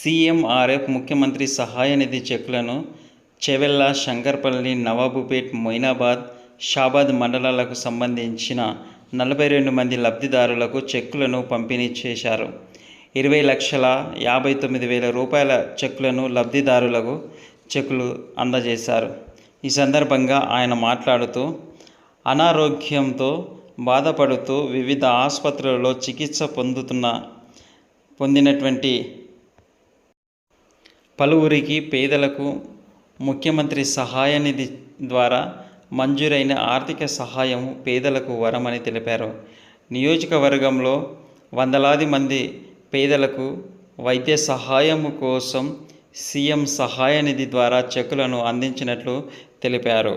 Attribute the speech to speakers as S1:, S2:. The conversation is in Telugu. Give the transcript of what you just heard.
S1: సీఎంఆర్ఎఫ్ ముఖ్యమంత్రి సహాయ నిధి చెక్కులను చెవెల్లా శంకర్పల్లి నవాబుపేట్ మొయినాబాద్ షాబాద్ మండలాలకు సంబంధించిన నలభై రెండు మంది లబ్ధిదారులకు చెక్కులను పంపిణీ చేశారు. ఇరవై లక్షల యాభై తొమ్మిది వేల రూపాయల చెక్కులను లబ్ధిదారులకు చెక్కులు అందజేశారు. ఈ సందర్భంగా ఆయన మాట్లాడుతూ అనారోగ్యంతో బాధపడుతూ వివిధ ఆసుపత్రులలో చికిత్స పొందుతున్న పొందినటువంటి పలువురికి పేదలకు ముఖ్యమంత్రి సహాయ నిధి ద్వారా మంజూరైన ఆర్థిక సహాయం పేదలకు వరమని తెలిపారు. నియోజకవర్గంలో వందలాది మంది పేదలకు వైద్య సహాయం కోసం సీఎం సహాయ నిధి ద్వారా చెక్కులను అందించినట్లు తెలిపారు.